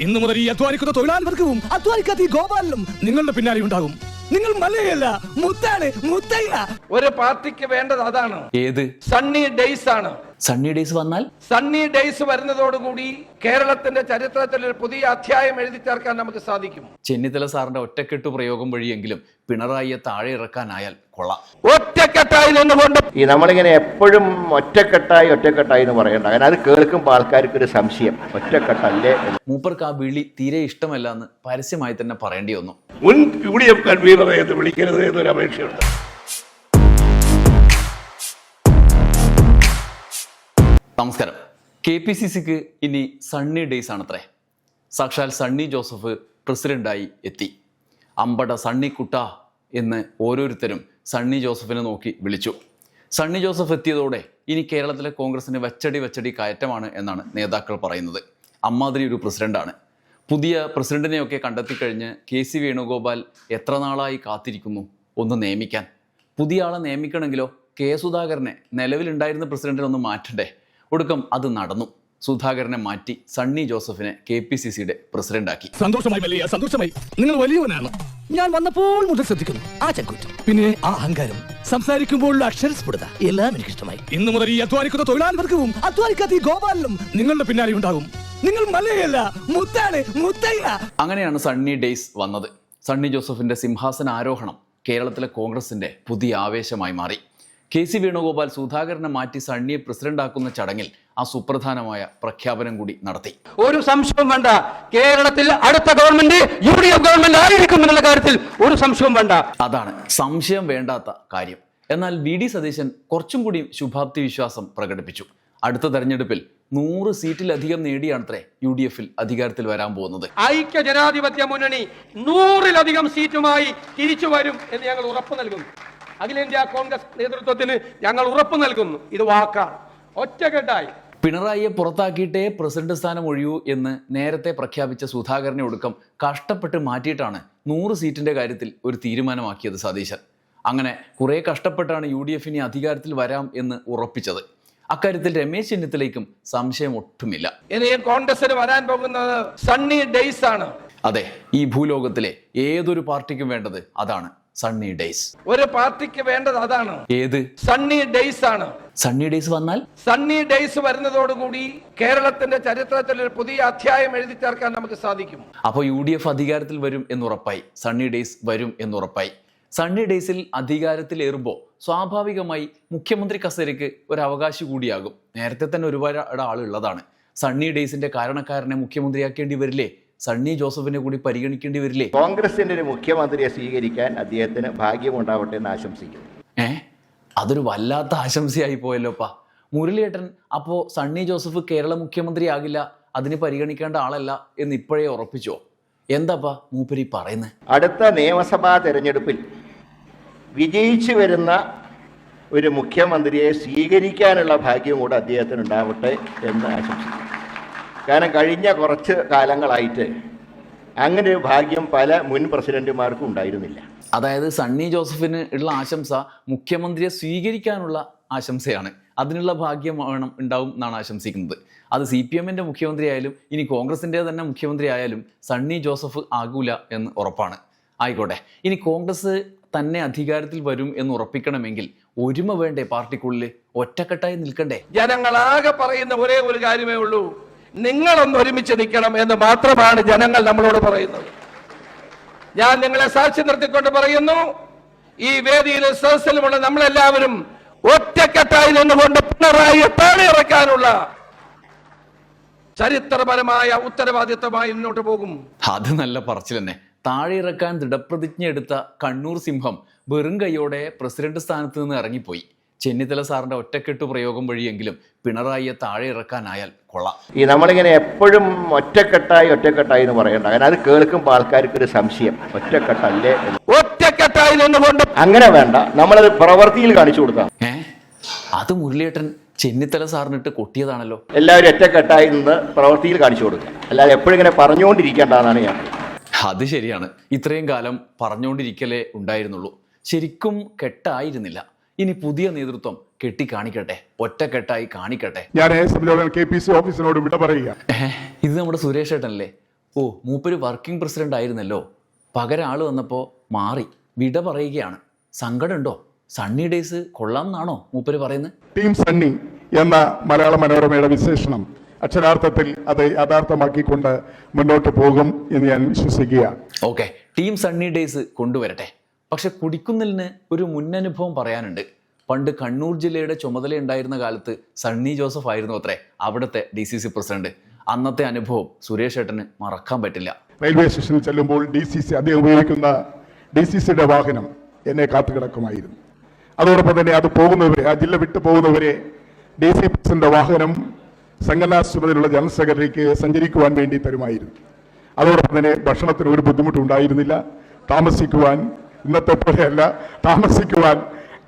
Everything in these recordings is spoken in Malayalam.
ഇന്നു മുതൽ ഈ അധ്വാനിക്കുന്ന തൊഴിലാളികൾക്കും അധ്വാനിക്കാത്ത ഈ ഗോപാലനും നിങ്ങളുടെ പിന്നാലെ ഉണ്ടാകും. നിങ്ങൾ മലയല്ല മുത്താണ് മുത്തയ്യ. ഒരു പാർട്ടിക്ക് വേണ്ടത് അതാണ്. ഏത്? സണ്ണി ഡേയ്സ് ആണ്. സണ്ണി ഡേയ്സ് വന്നാൽ? സണ്ണി ഡേയ്സ് വരുന്നതോടുകൂടി കേരളത്തിന്റെ ചരിത്രത്തിൽ ഒരു പുതിയ അധ്യായം എഴുതി ചേർക്കാൻ നമുക്ക് സാധിക്കും. ചെന്നിത്തല സാറിന്റെ ഒറ്റക്കെട്ട് പ്രയോഗം വഴിയെങ്കിലും പിണറായിയെ താഴെ ഇറക്കാനായാൽ കൊള്ളാം. ഒറ്റക്കെട്ടായി നിന്നുകൊണ്ട് ഈ നമ്മളിങ്ങനെ എപ്പോഴും ഒറ്റക്കെട്ടായി ഒറ്റക്കെട്ടായി എന്ന് പറയണ്ട. അങ്ങനെ അത് കേൾക്കുമ്പോൾ ആൾക്കാർക്ക് ഒരു സംശയം. ഒറ്റക്കെട്ടല്ലേ മൂപ്പർക്ക് ആ വിളി തീരെ ഇഷ്ടമല്ല എന്ന് പരസ്യമായി തന്നെ പറയേണ്ടി വന്നു. മുൻ യു ഡി എഫ് കൺവീനറെ വിളിക്കരുത് എന്നൊരു അപേക്ഷയുണ്ട്. നമസ്കാരം. കെ പി സി സിക്ക് ഇനി സണ്ണി ഡേയ്സ് ആണത്രേ. സാക്ഷാൽ സണ്ണി ജോസഫ് പ്രസിഡന്റായി എത്തി. അമ്പട സണ്ണി കുട്ട എന്ന് ഓരോരുത്തരും സണ്ണി ജോസഫിനെ നോക്കി വിളിച്ചു. സണ്ണി ജോസഫ് എത്തിയതോടെ ഇനി കേരളത്തിലെ കോൺഗ്രസിന് വെച്ചടി വെച്ചടി കയറ്റമാണ് എന്നാണ് നേതാക്കൾ പറയുന്നത്. അമ്മാതിരി ഒരു പ്രസിഡന്റാണ്. പുതിയ പ്രസിഡന്റിനെയൊക്കെ കണ്ടെത്തിക്കഴിഞ്ഞ് കെ സി വേണുഗോപാൽ എത്ര നാളായി കാത്തിരിക്കുന്നു? ഒന്ന് നിയമിക്കാൻ. പുതിയ ആളെ നിയമിക്കണമെങ്കിലോ കെ സുധാകരനെ നിലവിലുണ്ടായിരുന്ന പ്രസിഡന്റിനൊന്ന് മാറ്റണ്ടേ? ഒടുക്കം അത് നടന്നു. സുധാകരനെ മാറ്റി സണ്ണി ജോസഫിനെ കെ പി സി സിയുടെ പ്രസിഡന്റാക്കി. സന്തോഷമായി വലിയ സന്തോഷമായി. നിങ്ങൾ വലിയവനാണ്. ഞാൻ വന്നപ്പോൾ മുതൽ ശ്രദ്ധിക്കുന്നു. ആ ചങ്കൂറ്റം. പിന്നെ ആ അഹങ്കാരം. സംസാരിക്കുമ്പോഴുള്ള അക്ഷരസ്ഫുടത. എല്ലാം എനിക്ക് ഇഷ്ടമായി ഇന്നു മുതൽ ഈ അധ്വാനിക്കുന്ന തൊഴിലാളികൾക്കും അധ്വാനിക്കാത്ത ഈ ഗോപാലനും നിങ്ങളുടെ പിന്നാലെ ഉണ്ടാകും. നിങ്ങൾ മലയല്ല മുത്താണ് മുത്തയ്യ. അങ്ങനെയാണ് സണ്ണി ഡേയ്സ് വന്നത്. സണ്ണി ജോസഫിന്റെ സിംഹാസന ആരോഹണം കേരളത്തിലെ കോൺഗ്രസിന്റെ പുതിയ ആവേശമായി മാറി. കെ സി വേണുഗോപാൽ സുധാകരനെ മാറ്റി സണ്ണിയെ പ്രസിഡന്റാക്കുന്ന ചടങ്ങിൽ ആ സുപ്രധാനമായ പ്രഖ്യാപനം കൂടി നടത്തി. ഒരു സംശയവും വേണ്ട. കേരളത്തിൽ അടുത്ത government U D F government ആയിരിക്കും എന്നുള്ള കാര്യത്തിൽ ഒരു സംശയവും വേണ്ട. അതാണ് സംശയം വേണ്ടാത്ത കാര്യം. എന്നാൽ വി ഡി സതീശൻ കുറച്ചും കൂടി ശുഭാപ്തി വിശ്വാസം പ്രകടിപ്പിച്ചു. അടുത്ത തെരഞ്ഞെടുപ്പിൽ നൂറ് സീറ്റിലധികം നേടിയാണത്രേ യു ഡി എഫിൽ അധികാരത്തിൽ വരാൻ പോകുന്നത്. ഐക്യ ജനാധിപത്യ മുന്നണി നൂറിലധികം സീറ്റുമായി തിരിച്ചു വരും എന്ന് ഞങ്ങൾ ഉറപ്പ് നൽകുന്നു. അഖിലേന്ത്യാ കോൺഗ്രസ് നേതൃത്വത്തിന് ഞങ്ങൾ ഉറപ്പ് നൽകുന്നു. ഇത് വാക്കാണ്. ഒറ്റക്കെട്ടായി. പിണറായിയെ പുറത്താക്കിയിട്ടേ പ്രസിഡന്റ് സ്ഥാനം ഒഴിയൂ എന്ന് നേരത്തെ പ്രഖ്യാപിച്ച സുധാകരനെ ഒടുക്കം കഷ്ടപ്പെട്ട് മാറ്റിയിട്ടാണ് നൂറ് സീറ്റിന്റെ കാര്യത്തിൽ ഒരു തീരുമാനമാക്കിയത് സതീശൻ. അങ്ങനെ കുറെ കഷ്ടപ്പെട്ടാണ് യു ഡി എഫിനെ അധികാരത്തിൽ വരാം എന്ന് ഉറപ്പിച്ചത്. അക്കാര്യത്തിൽ രമേശ് ചെന്നിത്തലയ്ക്കും സംശയം ഒട്ടുമില്ല. കോൺഗ്രസിന് വരാൻ പോകുന്നത് സണ്ണി ഡേയ്സ് ആണ് അതെ ഈ ഭൂലോകത്തിലെ ഏതൊരു പാർട്ടിക്കും വേണ്ടത് അതാണ്. സണ്ണി ഡേയ്സ് ഒരു പാർട്ടിക്ക് വേണ്ടത് അതാണ്. ഏത്? സണ്ണി ഡേയ്സ് ആണ്. സണ്ണി ഡേയ്സ് വന്നാൽ? സണ്ണി ഡേയ്സ് വരുന്നതോടുകൂടി കേരളത്തിന്റെ ചരിത്രത്തിൽ ഒരു പുതിയ അധ്യായം എഴുതി ചേർക്കാൻ നമുക്ക് സാധിക്കും. അപ്പോൾ യു ഡി എഫ് അധികാരത്തിൽ വരും എന്നുറപ്പായി. സണ്ണി ഡേയ്സ് വരും എന്നുറപ്പായി. സണ്ണി ഡേയ്സിൽ അധികാരത്തിലേറുമ്പോൾ സ്വാഭാവികമായി മുഖ്യമന്ത്രി കസേരയ്ക്ക് ഒരു അവകാശി കൂടിയാകും. നേരത്തെ തന്നെ ഒരുപാട് ആളുള്ളതാണ്. സണ്ണി ഡേയ്സിന്റെ കാരണക്കാരനെ മുഖ്യമന്ത്രിയാക്കേണ്ടി വരില്ലേ? സണ്ണി ജോസഫിനെ കൂടി പരിഗണിക്കേണ്ടി വരില്ലേ? കോൺഗ്രസിന്റെ ഒരു മുഖ്യമന്ത്രിയെ സ്വീകരിക്കാൻ അദ്ദേഹത്തിന് ഭാഗ്യമുണ്ടാവട്ടെ എന്ന് ആശംസിക്കുന്നു. ഏ? അതൊരു വല്ലാത്ത ആശംസയായി പോയല്ലോപ്പാ മുരളിയേട്ടൻ അപ്പോ സണ്ണി ജോസഫ് കേരള മുഖ്യമന്ത്രിയാകില്ല അതിന് പരിഗണിക്കേണ്ട ആളല്ല എന്ന് ഇപ്പോഴേ ഉറപ്പിച്ചോ? എന്താപ്പാ മൂപ്പരി പറയുന്നത് അടുത്ത നിയമസഭാ തെരഞ്ഞെടുപ്പിൽ വിജയിച്ചു വരുന്ന ഒരു മുഖ്യമന്ത്രിയെ സ്വീകരിക്കാനുള്ള ഭാഗ്യം കൂടെ അദ്ദേഹത്തിന് ഉണ്ടാവട്ടെ എന്ന് ആശംസിക്കുന്നു. കാരണം കഴിഞ്ഞ കുറച്ച് കാലങ്ങളായിട്ട് അങ്ങനെ ഒരു ഭാഗ്യം പല മുൻ പ്രസിഡന്റുമാർക്കും ഉണ്ടായിരുന്നില്ല. അതായത് സണ്ണി ജോസഫിന് ഉള്ള ആശംസ മുഖ്യമന്ത്രിയെ സ്വീകരിക്കാനുള്ള ആശംസയാണ്. അതിനുള്ള ഭാഗ്യം വേണം ഉണ്ടാവും എന്നാണ് ആശംസിക്കുന്നത്. അത് സി പി എമ്മിന്റെ മുഖ്യമന്ത്രി ആയാലും ഇനി കോൺഗ്രസിന്റെ തന്നെ മുഖ്യമന്ത്രി ആയാലും സണ്ണി ജോസഫ് ആകൂല എന്ന് ഉറപ്പാണ്. ആയിക്കോട്ടെ. ഇനി കോൺഗ്രസ് തന്നെ അധികാരത്തിൽ വരും എന്ന് ഉറപ്പിക്കണമെങ്കിൽ ഒരുമ വേണ്ടേ പാർട്ടിക്കുള്ളിൽ ഒറ്റക്കെട്ടായി നിൽക്കണ്ടേ? ജനങ്ങളാകെ പറയുന്ന ഒരേ ഒരു കാര്യമേ ഉള്ളൂ. നിങ്ങളൊന്ന് ഒരുമിച്ച് നിൽക്കണം എന്ന് മാത്രമാണ് ജനങ്ങൾ നമ്മളോട് പറയുന്നത്. ഞാൻ നിങ്ങളെ സാക്ഷി നിർത്തിക്കൊണ്ട് പറയുന്നു ഈ വേദിയിൽ സദസ്സിലുമുള്ള നമ്മളെല്ലാവരും ഒറ്റക്കെട്ടായി നിന്നുകൊണ്ട് പിണറായി ഇറക്കാനുള്ള ചരിത്രപരമായ ഉത്തരവാദിത്വമായി മുന്നോട്ട് പോകും. അത് നല്ല പറച്ചിൽ തന്നെ. താഴെ ഇറക്കാൻ ദൃഢപ്രതിജ്ഞ എടുത്ത കണ്ണൂർ സിംഹം വെറും കൈയോടെ പ്രസിഡന്റ് സ്ഥാനത്ത് നിന്ന് ഇറങ്ങിപ്പോയി. ചെന്നിത്തല സാറിന്റെ ഒറ്റക്കെട്ട് പ്രയോഗം വഴിയെങ്കിലും പിണറായിയെ താഴെ ഇറക്കാനായാൽ കൊള്ളാം. ഈ നമ്മളിങ്ങനെ എപ്പോഴും ഒറ്റക്കെട്ടായി ഒറ്റക്കെട്ടായി എന്ന് പറയണ്ട. കാരണം അത് കേൾക്കുമ്പോൾ ആൾക്കാർക്ക് ഒരു സംശയം. ഒറ്റക്കെട്ടല്ലേ ഒറ്റക്കെട്ടായി നിന്നുകൊണ്ട് അങ്ങനെ വേണ്ട. നമ്മളത് പ്രവൃത്തിയിൽ കാണിച്ചു കൊടുക്കാം. ഏ? അത് മുരളിയേട്ടൻ ചെന്നിത്തല സാറിനിട്ട് കൊട്ടിയതാണല്ലോ. എല്ലാവരും ഒറ്റക്കെട്ടായി നിന്ന് പ്രവൃത്തിയിൽ കാണിച്ചു കൊടുക്കുക അല്ലാതെ എപ്പോഴും ഇങ്ങനെ പറഞ്ഞുകൊണ്ടിരിക്കേണ്ടതാണ് ഞാൻ അത് ശരിയാണ്. ഇത്രയും കാലം പറഞ്ഞുകൊണ്ടിരിക്കലേ ഉണ്ടായിരുന്നുള്ളൂ. ശരിക്കും കെട്ടായിരുന്നില്ല. ഇനി പുതിയ നേതൃത്വം കെട്ടി കാണിക്കട്ടെ ഒറ്റക്കെട്ടായി കാണിക്കട്ടെ. ഞാൻ കെ പി സി ഓഫീസിനോട് വിട പറയുക. ഇത് നമ്മുടെ സുരേഷ് ഏട്ടനല്ലേ? ഓ മൂപ്പര് വർക്കിംഗ് പ്രസിഡന്റ് ആയിരുന്നല്ലോ. പകരം ആൾ വന്നപ്പോൾ മാറി വിട പറയുകയാണ്. സങ്കടമുണ്ടോ? സണ്ണി ഡേയ്സ് കൊള്ളാം എന്നാണോ മൂപ്പര് പറയുന്നത്? ടീം സണ്ണി എന്ന മലയാള മനോരമയുടെ വിശേഷണം അക്ഷരാർത്ഥത്തിൽ അത് യാഥാർത്ഥ്യമാക്കിക്കൊണ്ട് മുന്നോട്ട് പോകും എന്ന് ഞാൻ വിശ്വസിക്കുകയാണ് ഓക്കെ ടീം സണ്ണി ഡേയ്സ് കൊണ്ടുവരട്ടെ. പക്ഷെ കുടിക്കുന്നിലിന് ഒരു മുന്നനുഭവം പറയാനുണ്ട്. പണ്ട് കണ്ണൂർ ജില്ലയുടെ ചുമതല ഉണ്ടായിരുന്ന കാലത്ത് സണ്ണി ജോസഫ് ആയിരുന്നു അത്രേ അവിടുത്തെ ഡി സി സി പ്രസിഡന്റ്. അന്നത്തെ അനുഭവം സുരേഷ് ഏട്ടന് മറക്കാൻ പറ്റില്ല. റെയിൽവേ സ്റ്റേഷനിൽ ചെല്ലുമ്പോൾ ഡി സി സി അദ്ദേഹം ഉപയോഗിക്കുന്ന ഡി സി സിയുടെ വാഹനം എന്നെ കാത്തു കിടക്കുമായിരുന്നു അതോടൊപ്പം തന്നെ അത് പോകുന്നവരെ ആ ജില്ല വിട്ടു പോകുന്നവരെ ഡി സി പ്രസിഡന്റ് വാഹനം സംഘടനാ ചുമതലയുള്ള ജനറൽ സെക്രട്ടറിക്ക് സഞ്ചരിക്കുവാൻ വേണ്ടി തരുമായിരുന്നു. അതോടൊപ്പം തന്നെ ഭക്ഷണത്തിന് ഒരു ബുദ്ധിമുട്ടുണ്ടായിരുന്നില്ല താമസിക്കുവാൻ ഇന്നത്തെ പോലെയല്ല. താമസിക്കുവാൻ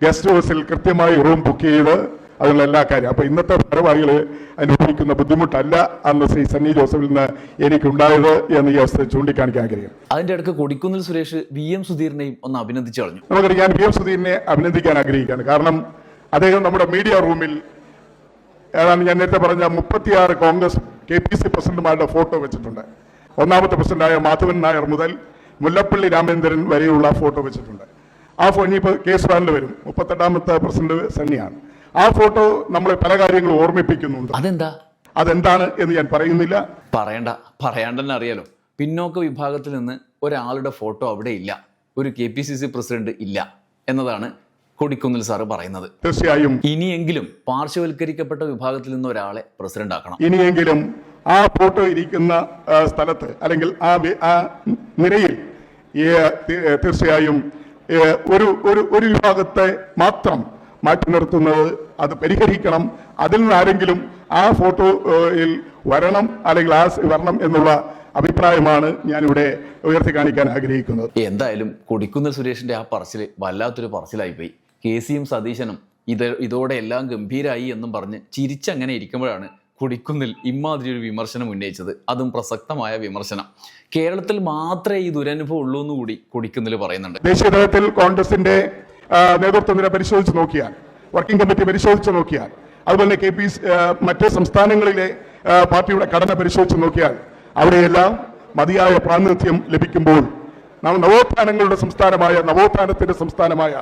ഗസ്റ്റ് ഹൗസിൽ കൃത്യമായി റൂം ബുക്ക് ചെയ്ത് അതിനുള്ള എല്ലാ കാര്യം. അപ്പോൾ ഇന്നത്തെ ഭാരവാഹികൾ അനുഭവിക്കുന്ന ബുദ്ധിമുട്ടല്ല അന്ന് ശ്രീ സണ്ണി ജോസഫിൽ നിന്ന് എനിക്കുണ്ടായത് എന്ന് ഈ അവസ്ഥ ചൂണ്ടിക്കാണിക്കാൻ ആഗ്രഹിക്കുന്നു. അതിന്റെ അടുത്ത് കൊടിക്കുന്നിൽ സുരേഷ് വി എം സുധീറിനെയും ഒന്ന് അഭിനന്ദിച്ചു കളഞ്ഞു. നമുക്കറിയാം ഞാൻ വി എം സുധീരനെ അഭിനന്ദിക്കാൻ ആഗ്രഹിക്കുകയാണ്. കാരണം അദ്ദേഹം നമ്മുടെ മീഡിയ റൂമിൽ ഏതാണ് ഞാൻ നേരത്തെ പറഞ്ഞ മുപ്പത്തിയാറ് കോൺഗ്രസ് കെ പി സി പ്രസിഡന്റുമാരുടെ ഫോട്ടോ വെച്ചിട്ടുണ്ട്. ഒന്നാമത്തെ പ്രസിഡന്റായ മാധവൻ നായർ മുതൽ മുല്ലപ്പള്ളി രാമചന്ദ്രൻ വരെയുള്ള ഫോട്ടോ വെച്ചിട്ടുണ്ട്. ആ ഫോ ഇനിയിപ്പോൾ കേസ് വാനിൽ വരും. മുപ്പത്തെട്ടാമത്തെ പ്രസിഡന്റ് സണ്ണിയാണ്. ആ ഫോട്ടോ നമ്മളെ പല കാര്യങ്ങളും ഓർമ്മിപ്പിക്കുന്നുണ്ട്. അതെന്താ? അതെന്താണ് എന്ന് ഞാൻ പറയുന്നില്ല. പറയണ്ട. പറയാണ്ട് അറിയാലോ. പിന്നോക്ക വിഭാഗത്തിൽ നിന്ന് ഒരാളുടെ ഫോട്ടോ അവിടെ ഇല്ല. ഒരു K P C C president ഇല്ല എന്നതാണ് കൊടിക്കുന്നിൽ സാറ് പറയുന്നത്. തീർച്ചയായും. ഇനിയെങ്കിലും പാർശ്വവൽക്കരിക്കപ്പെട്ട വിഭാഗത്തിൽ നിന്ന് ഒരാളെ പ്രസിഡന്റ് ആക്കണം. ഇനിയെങ്കിലും ആ ഫോട്ടോ ഇരിക്കുന്ന സ്ഥലത്ത് അല്ലെങ്കിൽ ആ നിരയിൽ തീർച്ചയായും ഒരു ഒരു ഒരു വിഭാഗത്തെ മാത്രം മാറ്റി നിർത്തുന്നത് അത് പരിഹരിക്കണം. അതിൽ നിന്ന് ആരെങ്കിലും ആ ഫോട്ടോയിൽ വരണം അല്ലെങ്കിൽ ആ വരണം എന്നുള്ള അഭിപ്രായമാണ് ഞാനിവിടെ ഉയർത്തി കാണിക്കാൻ ആഗ്രഹിക്കുന്നത്. എന്തായാലും കൊടിക്കുന്നിൽ സുരേഷിന്റെ ആ പറച്ചിൽ വല്ലാത്തൊരു പറച്ചിലായി പോയി കെ സിയും സതീശനും ഇത് ഇതോടെ എല്ലാം ഗംഭീരായി എന്നും പറഞ്ഞ് ചിരിച്ചങ്ങനെ ഇരിക്കുമ്പോഴാണ് കൊടിക്കുന്നിൽ ഇമാതിരി ഒരു വിമർശനം ഉന്നയിച്ചത്. അതും പ്രസക്തമായ വിമർശനം. കേരളത്തിൽ മാത്രമേ ഈ ദുരനുഭവം ഉള്ളൂ എന്ന് കൂടി കൊടിക്കുന്നിൽ പറയുന്നുണ്ട്. ദേശീയ തലത്തിൽ കോൺഗ്രസിന്റെ നേതൃത്വ നില പരിശോധിച്ച് നോക്കിയാൽ വർക്കിംഗ് കമ്മിറ്റി പരിശോധിച്ച് നോക്കിയാൽ അതുപോലെ കെ പി മറ്റ് സംസ്ഥാനങ്ങളിലെ പാർട്ടിയുടെ ഘടന പരിശോധിച്ച് നോക്കിയാൽ അവിടെയെല്ലാം മതിയായ പ്രാതിനിധ്യം ലഭിക്കുമ്പോൾ നാം നവോത്ഥാനങ്ങളുടെ സംസ്ഥാനമായ നവോത്ഥാനത്തിന്റെ സംസ്ഥാനമായ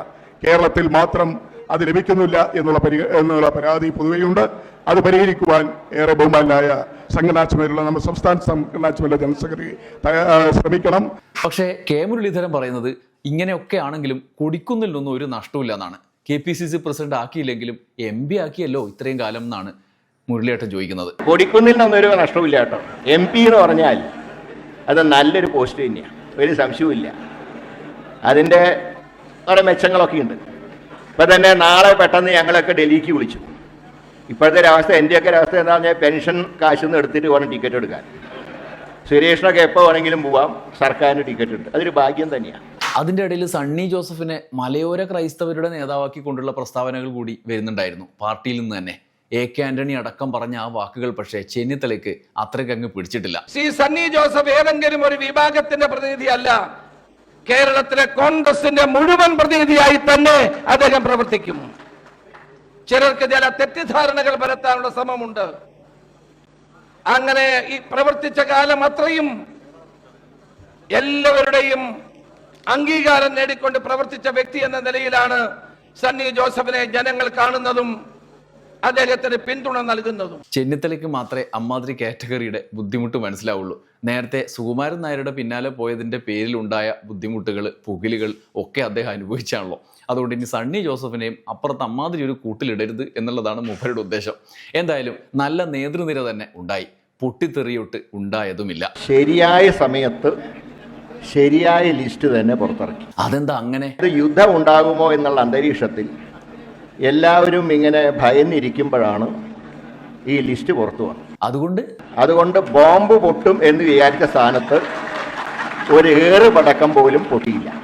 കേരളത്തിൽ മാത്രം അത് ലഭിക്കുന്നില്ല എന്നുള്ള പരി എന്നുള്ള പരാതി പൊതുവെയുണ്ട്. അത് പരിഹരിക്കുവാൻ ഏറെ ബഹുമാനായ സംഘടനാ ചുമതലയുള്ള നമ്മുടെ സംസ്ഥാന സംഘടനാ ചുമതല ജനറൽ സെക്രട്ടറി ശ്രമിക്കണം. പക്ഷേ കെ മുരളീധരൻ പറയുന്നത് ഇങ്ങനെയൊക്കെ ആണെങ്കിലും കുടിക്കുന്നിൽ നിന്നും ഒരു നഷ്ടമില്ല എന്നാണ്. K P C C president ആക്കിയില്ലെങ്കിലും M P ആക്കിയല്ലോ ഇത്രയും കാലം എന്നാണ് മുരളിയേട്ടൻ ചോദിക്കുന്നത്. കൊടിക്കുന്നിൽ നിന്നൊരു നഷ്ടമില്ല കേട്ടോ. എം പി എന്ന് പറഞ്ഞാൽ അത് നല്ലൊരു പോസ്റ്റ് തന്നെയാണ് ഒരു സംശയവുമില്ല. അതിന്റെ കുറേ മെച്ചങ്ങളൊക്കെ ഉണ്ട്. ഇപ്പം തന്നെ നാളെ പെട്ടെന്ന് ഞങ്ങളൊക്കെ ഡൽഹിക്ക് വിളിച്ചു. ഇപ്പോഴത്തെ ഒരു അവസ്ഥ എന്റെയൊക്കെ ഒരവസ്ഥ അവസ്ഥ എന്താ പറഞ്ഞാൽ പെൻഷൻ കാശിൽ നിന്ന് എടുത്തിട്ട് വേണം ടിക്കറ്റ് എടുക്കാൻ. സുരേഷിനൊക്കെ എപ്പോൾ വേണമെങ്കിലും പോവാം സർക്കാരിന് ടിക്കറ്റ് ഉണ്ട്. അതൊരു ഭാഗ്യം തന്നെയാണ് അതിന്റെ ഇടയിൽ സണ്ണി ജോസഫിനെ മലയോര ക്രൈസ്തവരുടെ നേതാവാക്കി കൊണ്ടുള്ള പ്രസ്താവനകൾ കൂടി വരുന്നുണ്ടായിരുന്നു പാർട്ടിയിൽ നിന്ന് തന്നെ. എ കെ ആന്റണി അടക്കം പറഞ്ഞ ആ വാക്കുകൾ പക്ഷേ ചെന്നിത്തലയ്ക്ക് അത്രയ്ക്കങ്ങ് പിടിച്ചിട്ടില്ല. സി സണ്ണി ജോസഫ് ഏതെങ്കിലും ഒരു വിഭാഗത്തിന്റെ പ്രതിനിധിയല്ല കേരളത്തിലെ കോൺഗ്രസിന്റെ മുഴുവൻ പ്രതിനിധിയായി തന്നെ അദ്ദേഹം പ്രവർത്തിക്കും. ചിലർക്ക് ചില തെറ്റിദ്ധാരണകൾ പരത്താനുള്ള ശ്രമമുണ്ട്. അങ്ങനെ ഈ പ്രവർത്തിച്ച കാലം അത്രയും എല്ലാവരുടെയും അംഗീകാരം നേടിക്കൊണ്ട് പ്രവർത്തിച്ച വ്യക്തി എന്ന നിലയിലാണ് സണ്ണി ജോസഫിനെ ജനങ്ങൾ കാണുന്നതും അദ്ദേഹത്തിന് പിന്തുണ നൽകുന്നതും. ചെന്നിത്തലയ്ക്ക് മാത്രമേ അമ്മാതിരി കാറ്റഗറിയുടെ ബുദ്ധിമുട്ട് മനസ്സിലാവുള്ളൂ. നേരത്തെ സുകുമാരൻ നായരുടെ പിന്നാലെ പോയതിന്റെ പേരിലുണ്ടായ ബുദ്ധിമുട്ടുകൾ പുകിലുകൾ ഒക്കെ അദ്ദേഹം അനുഭവിച്ചാണല്ലോ. അതുകൊണ്ട് ഇനി സണ്ണി ജോസഫിനെയും അപ്പുറത്ത് അമ്മാതിരി ഒരു കൂട്ടിലിടരുത് എന്നുള്ളതാണ് മൂപ്പരുടെ ഉദ്ദേശം. എന്തായാലും നല്ല നേതൃനിര തന്നെ ഉണ്ടായി. പൊട്ടിത്തെറിയൊട്ട് ഉണ്ടായതുമില്ല. ശരിയായ സമയത്ത് ശരിയായ ലിസ്റ്റ് തന്നെ പുറത്തിറക്കി. അതെന്താ അങ്ങനെ? യുദ്ധം ഉണ്ടാകുമോ എന്നുള്ള അന്തരീക്ഷത്തിൽ എല്ലാവരും ഇങ്ങനെ ഭയന്നിരിക്കുമ്പോഴാണ് ഈ ലിസ്റ്റ് പുറത്തു വന്നത്. അതുകൊണ്ട്? അതുകൊണ്ട് ബോംബ് പൊട്ടും എന്ന് വിചാരിച്ച സ്ഥാനത്ത് ഒരു ഏറ് പടക്കം പോലും പൊട്ടിയില്ല.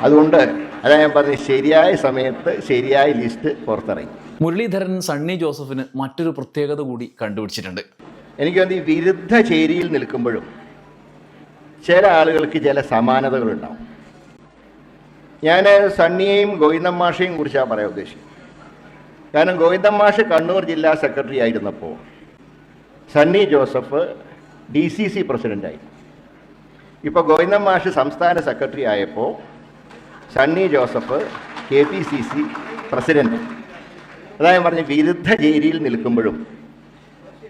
അതുകൊണ്ട് അതാ ഞാൻ പറഞ്ഞ ശരിയായ സമയത്ത് ശരിയായ ലിസ്റ്റ് പുറത്തിറങ്ങി. മുരളീധരൻ സണ്ണി ജോസഫിന് മറ്റൊരു പ്രത്യേകത കൂടി കണ്ടുപിടിച്ചിട്ടുണ്ട്. എനിക്ക് തോന്നി ഈ വിരുദ്ധ ചേരിയിൽ നിൽക്കുമ്പോഴും ചില ആളുകൾക്ക് ചില സമാനതകളുണ്ടാവും. ഞാൻ സണ്ണിയെയും ഗോവിന്ദൻ മാഷയെയും കുറിച്ചാണ് പറയാൻ ഉദ്ദേശിക്കുന്നത് കാരണം ഗോവിന്ദൻ മാഷ് കണ്ണൂർ ജില്ലാ സെക്രട്ടറി ആയിരുന്നപ്പോൾ Sunny Joseph D C C പ്രസിഡന്റായി ഇപ്പോൾ ഗോവിന്ദൻ മാഷ് സംസ്ഥാന സെക്രട്ടറി ആയപ്പോൾ Sunny Joseph K P C C president അതായത് പറഞ്ഞ് വിരുദ്ധ ചേരിയിൽ നിൽക്കുമ്പോഴും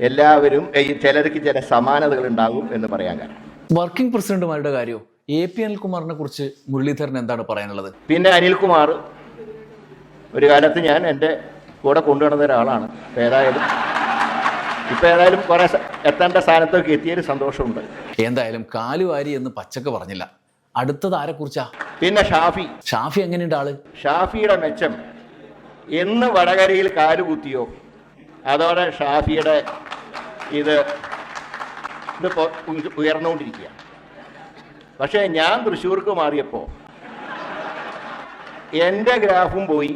എല്ലാവരും ചിലർക്ക് ചില സമാനതകൾ ഉണ്ടാകും എന്ന് പറയാൻ കാരണം. വർക്കിംഗ് പ്രസിഡന്റുമാരുടെ കാര്യമോ എ പി അനിൽകുമാറിനെ കുറിച്ച് മുരളീധരൻ എന്താണ് പറയാനുള്ളത്? പിന്നെ അനിൽകുമാർ ഒരു കാലത്ത് ഞാൻ എന്റെ കൂടെ കൊണ്ടുവന്ന ഒരാളാണ്. ഏതായാലും ഇപ്പം ഏതായാലും കുറേ എത്തേണ്ട സ്ഥാനത്തൊക്കെ എത്തിയൊരു സന്തോഷമുണ്ട്. എന്തായാലും കാലുവാരി എന്ന് പച്ചക്ക് പറഞ്ഞില്ല. അടുത്തത് ആരെക്കുറിച്ചാ പിന്നെ ഷാഫി. ഷാഫി എങ്ങനെയുണ്ട് ആൾ? ഷാഫിയുടെ മെച്ചം. എന്ന് വടകരയിൽ കാലുകുത്തിയോ അതോടെ ഷാഫിയുടെ ഇത് ഇത് ഉയർന്നുകൊണ്ടിരിക്കുകയാണ്. പക്ഷേ ഞാൻ തൃശ്ശൂർക്ക് മാറിയപ്പോൾ എന്റെ ഗ്രാഫും പോയി.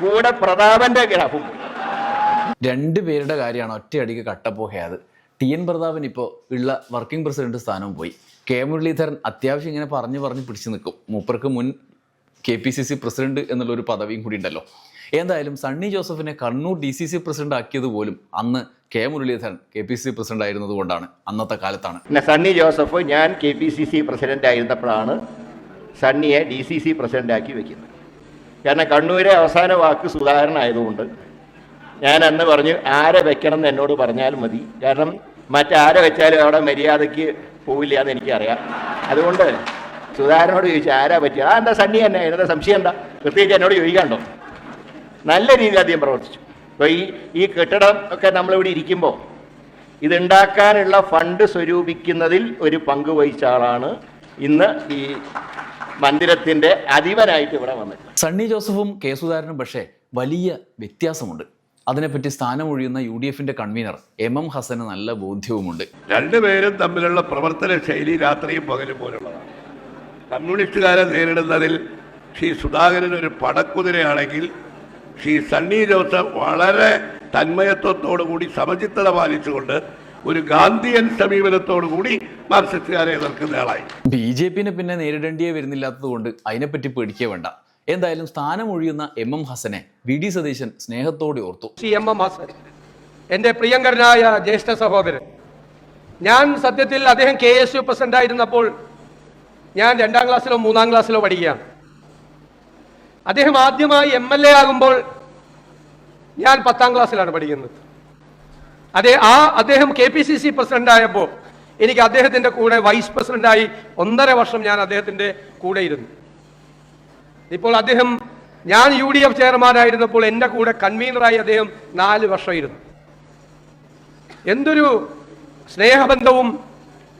കൂടെ പ്രതാപന്റെ ഗ്രാഫും പോയി. രണ്ട് പേരുടെ കാര്യമാണ് ഒറ്റയടിക്ക് കട്ടപ്പോഹയത് ടി എൻ പ്രതാപൻ ഇപ്പോൾ ഉള്ള വർക്കിംഗ് പ്രസിഡന്റ് സ്ഥാനവും പോയി. കെ മുരളീധരൻ അത്യാവശ്യം ഇങ്ങനെ പറഞ്ഞു പറഞ്ഞ് പിടിച്ചു നിൽക്കും. മൂപ്പർക്ക് മുൻ K P C C president എന്നുള്ള ഒരു പദവിയും കൂടി ഉണ്ടല്ലോ. എന്തായാലും സണ്ണി ജോസഫിനെ Kannur D C C president ആക്കിയത് പോലും അന്ന് K Muraleedharan K P C president ആയിരുന്നതുകൊണ്ടാണ് അന്നത്തെ കാലത്താണ്. പിന്നെ സണ്ണി ജോസഫ് ഞാൻ K P C C president ആയിരുന്നപ്പോഴാണ് സണ്ണിയെ ഡി സി സി പ്രസിഡന്റാക്കി വെക്കുന്നത്. കാരണം കണ്ണൂരെ അവസാന വാക്ക് സുധാകരൻ ആയതുകൊണ്ട് ഞാൻ അന്ന് പറഞ്ഞു ആരെ വെക്കണം എന്ന് എന്നോട് പറഞ്ഞാൽ മതി. കാരണം മറ്റാരെ വെച്ചാലും അവിടെ മര്യാദയ്ക്ക് പോവില്ല എന്ന് എനിക്കറിയാം. അതുകൊണ്ട് സുധാകരനോട് ചോദിച്ചു ആരാ പറ്റിയത് ആ എന്താ സണ്ണി തന്നെ? എന്താ സംശയം എന്താ? പ്രത്യേകിച്ച് എന്നോട് ചോദിക്കാണ്ടോ നല്ല രീതിയിൽ അദ്ദേഹം പ്രവർത്തിച്ചു. ഇപ്പോൾ ഈ ഈ കെട്ടിടം ഒക്കെ നമ്മളിവിടെ ഇരിക്കുമ്പോൾ ഇതുണ്ടാക്കാനുള്ള ഫണ്ട് സ്വരൂപിക്കുന്നതിൽ ഒരു പങ്ക് വഹിച്ച ആളാണ് ഇന്ന് ഈ മന്ദിരത്തിന്റെ അധിപനായിട്ട് ഇവിടെ വന്നിട്ടുള്ളത്. സണ്ണി ജോസഫും കെ സുധാകരനും പക്ഷേ വലിയ വ്യത്യാസമുണ്ട്. അതിനെപ്പറ്റി സ്ഥാനമൊഴിയുന്ന യു ഡി എഫിന്റെ കൺവീനർ എം എം ഹസന് നല്ല ബോധ്യവുമുണ്ട്. രണ്ടുപേരും തമ്മിലുള്ള പ്രവർത്തന ശൈലി രാത്രിയും പകലും പോലുള്ളതാണ്. കമ്മ്യൂണിസ്റ്റുകാരെ നേരിടുന്നതിൽ ശ്രീ സുധാകരൻ ഒരു പടക്കുതിരയാണെങ്കിൽ ശ്രീ സണ്ണി ജോസഫ് വളരെ തന്മയത്വത്തോടു കൂടി സമചിത്തത പാലിച്ചുകൊണ്ട് ഒരു ഗാന്ധിയൻ സമീപനത്തോടു കൂടി മാർക്സിസ്റ്റുകാരെ എതിർക്കുന്നയാളായി. ബി ജെ പിന്നെ പിന്നെ നേരിടേണ്ടിയേ വരുന്നില്ലാത്തത് കൊണ്ട് അതിനെപ്പറ്റി പേടിക്കേ വേണ്ട. എന്തായാലും സ്ഥാനമൊഴിയുന്ന എം എം ഹസനെ വി ഡി സതീശൻ സ്നേഹത്തോടെ ഓർത്തു. ശ്രീ എം എം ഹസൻ എന്റെ പ്രിയങ്കരനായ ജ്യേഷ്ഠ സഹോദരൻ. ഞാൻ സത്യത്തിൽ അദ്ദേഹം കെ എസ് യു പ്രസിഡന്റ് ആയിരുന്നപ്പോൾ ഞാൻ രണ്ടാം ക്ലാസ്സിലോ മൂന്നാം ക്ലാസ്സിലോ പഠിക്കുകയാണ്. അദ്ദേഹം ആദ്യമായി എം എൽ എ ആകുമ്പോൾ ഞാൻ പത്താം ക്ലാസ്സിലാണ് പഠിക്കുന്നത്. അതെ ആ അദ്ദേഹം K P C C president ആയപ്പോൾ എനിക്ക് അദ്ദേഹത്തിന്റെ കൂടെ വൈസ് പ്രസിഡന്റായി ഒന്നര വർഷം ഞാൻ അദ്ദേഹത്തിന്റെ കൂടെ ഇരുന്നു. ഇപ്പോൾ അദ്ദേഹം ഞാൻ യു ഡി എഫ് ചെയർമാനായിരുന്നപ്പോൾ എന്റെ കൂടെ കൺവീനറായി അദ്ദേഹം നാല് വർഷം ഇരുന്നു. എന്തൊരു സ്നേഹബന്ധവും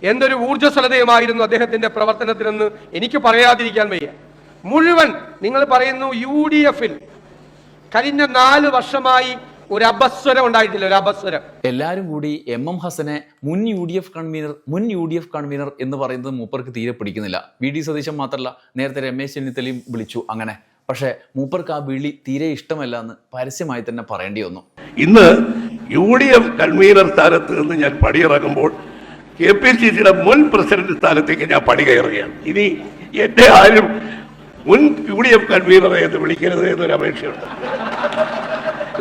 എന്തൊരു ഊർജസ്വലതയുമായിരുന്നു അദ്ദേഹത്തിന്റെ പ്രവർത്തനത്തിനെന്ന് എനിക്ക് പറയാതിരിക്കാൻ വയ്യ. മുഴുവൻ നിങ്ങൾ പറയുന്നു യു ഡി എഫിൽ കഴിഞ്ഞ നാല് വർഷമായി ഒരു അപസ്വരം ഉണ്ടായിട്ടില്ല ഒരു അപസ്വരം. എല്ലാരും കൂടി എം എം ഹസനെ മുൻ യു ഡി എഫ് കൺവീനർ മുൻ യു ഡി എഫ് കൺവീനർ എന്ന് പറയുന്നത് മൂപ്പർക്ക് തീരെ പിടിക്കുന്നില്ല. വി ഡി സതീശൻ മാത്രമല്ല നേരത്തെ രമേശ് ചെന്നിത്തലയും വിളിച്ചു അങ്ങനെ. പക്ഷേ മൂപ്പർക്ക് ആ വിളി തീരെ ഇഷ്ടമല്ല എന്ന് പരസ്യമായി തന്നെ പറയേണ്ടി വന്നു. ഇന്ന് യു ഡി എഫ് കൺവീനർ സ്ഥാനത്ത് നിന്ന് ഞാൻ പടിയിറങ്ങുമ്പോൾ കെ പി സി സിയുടെ മുൻ പ്രസിഡന്റ് സ്ഥാനത്തേക്ക് ഞാൻ പടി കയറുകയാണ്. ഇനി എന്നെ ആരും മുൻ യു ഡി എഫ് കൺവീനറെ എന്ന് വിളിക്കരുത് എന്നൊരു അപേക്ഷയുണ്ട്.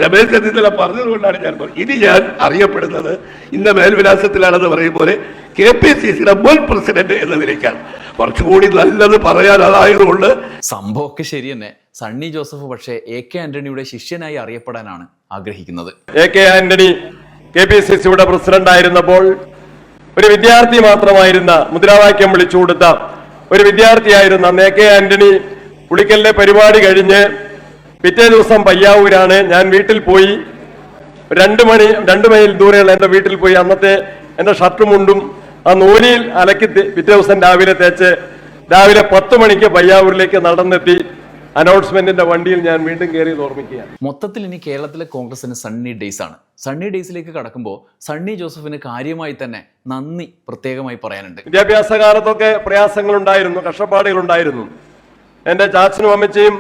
രമേശ് ചെന്നിത്തല പറഞ്ഞതുകൊണ്ടാണ് ഞാൻ പറഞ്ഞത്. ഇനി ഞാൻ അറിയപ്പെടുന്നത് ഇന്ന മേൽവിലാസത്തിലാണെന്ന് പറയും പോലെ കെ പി സി സിയുടെ മുൻ പ്രസിഡന്റ് എന്ന വിളിക്കാൻ കുറച്ചുകൂടി നല്ലത് പറയാൻ അതായതുകൊണ്ട് സംഭവമൊക്കെ ശരി തന്നെ. സണ്ണി ജോസഫ് പക്ഷേ എ കെ ആന്റണിയുടെ ശിഷ്യനായി അറിയപ്പെടാനാണ് ആഗ്രഹിക്കുന്നത്. A K Antony K P C സിയുടെ പ്രസിഡന്റ് ആയിരുന്നപ്പോൾ ഒരു വിദ്യാർത്ഥി മാത്രമായിരുന്ന മുദ്രാവാക്യം വിളിച്ചു കൊടുത്ത ഒരു വിദ്യാർത്ഥിയായിരുന്ന എ കെ ആന്റണി പുളിക്കലിലെ പരിപാടി കഴിഞ്ഞ് പിറ്റേ ദിവസം പയ്യാവൂരാണ്. ഞാൻ വീട്ടിൽ പോയി. രണ്ട് മണി രണ്ട് മൈൽ ദൂരെയുള്ള എന്റെ വീട്ടിൽ പോയി. അന്നത്തെ എന്റെ ഷർട്ടും മുണ്ടും ആ നൂലിയിൽ അലക്കി പിറ്റേ ദിവസം രാവിലെ തേച്ച് രാവിലെ പത്ത് മണിക്ക് പയ്യാവൂരിലേക്ക് നടന്നെത്തി. അനൗൺസ്മെന്റിന്റെ വണ്ടിയിൽ ഞാൻ വീണ്ടും കയറിയത് ഓർമ്മിക്കുകയാണ്. മൊത്തത്തിൽ ഇനി കേരളത്തിലെ കോൺഗ്രസിന് സണ്ണി ഡേയ്സ് ആണ്. സണ്ണി ഡേയ്സിലേക്ക് കടക്കുമ്പോൾ സണ്ണി ജോസഫിന് കാര്യമായി തന്നെ നന്ദി പ്രത്യേകമായി പറയാനുണ്ട്. വിദ്യാഭ്യാസ കാലത്തൊക്കെ പ്രയാസങ്ങളുണ്ടായിരുന്നു കഷ്ടപ്പാടുകളുണ്ടായിരുന്നു. എന്റെ ചാച്ചനും അമ്മച്ചിയും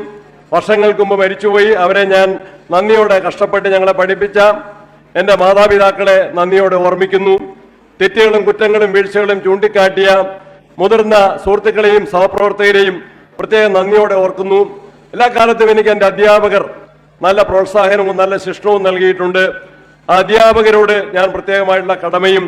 വർഷങ്ങൾക്ക് മുമ്പ് മരിച്ചുപോയി. അവരെ ഞാൻ നന്ദിയോടെ കഷ്ടപ്പെട്ട് ഞങ്ങളെ പഠിപ്പിച്ച എന്റെ മാതാപിതാക്കളെ നന്ദിയോടെ ഓർമ്മിക്കുന്നു. തെറ്റുകളും കുറ്റങ്ങളും വീഴ്ചകളും ചൂണ്ടിക്കാട്ടിയ മുതിർന്ന സുഹൃത്തുക്കളെയും സഹപ്രവർത്തകരെയും പ്രത്യേകം നന്ദിയോടെ ഓർക്കുന്നു. എല്ലാ കാലത്തും എനിക്ക് എന്റെ അധ്യാപകർ നല്ല പ്രോത്സാഹനവും നല്ല ശിക്ഷണവും നൽകിയിട്ടുണ്ട്. അധ്യാപകരോട് ഞാൻ പ്രത്യേകമായിട്ടുള്ള കടമയും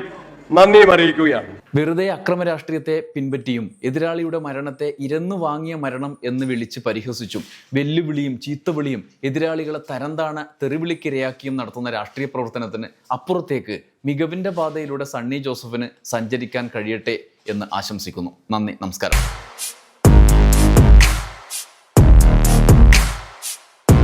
നന്ദിയും അറിയിക്കുകയാണ്. വെറുതെ അക്രമ രാഷ്ട്രീയത്തെ പിൻപറ്റിയും എതിരാളിയുടെ മരണത്തെ ഇരന്നു വാങ്ങിയ മരണം എന്ന് വിളിച്ച് പരിഹസിച്ചും വെല്ലുവിളിയും ചീത്തവിളിയും എതിരാളികളെ തരംതാണ തെറിവിളിക്കിരയാക്കിയും നടത്തുന്ന രാഷ്ട്രീയ പ്രവർത്തനത്തിന് അപ്പുറത്തേക്ക് മികവിന്റെ പാതയിലൂടെ സണ്ണി ജോസഫിന് സഞ്ചരിക്കാൻ കഴിയട്ടെ എന്ന് ആശംസിക്കുന്നു. നന്ദി നമസ്കാരം.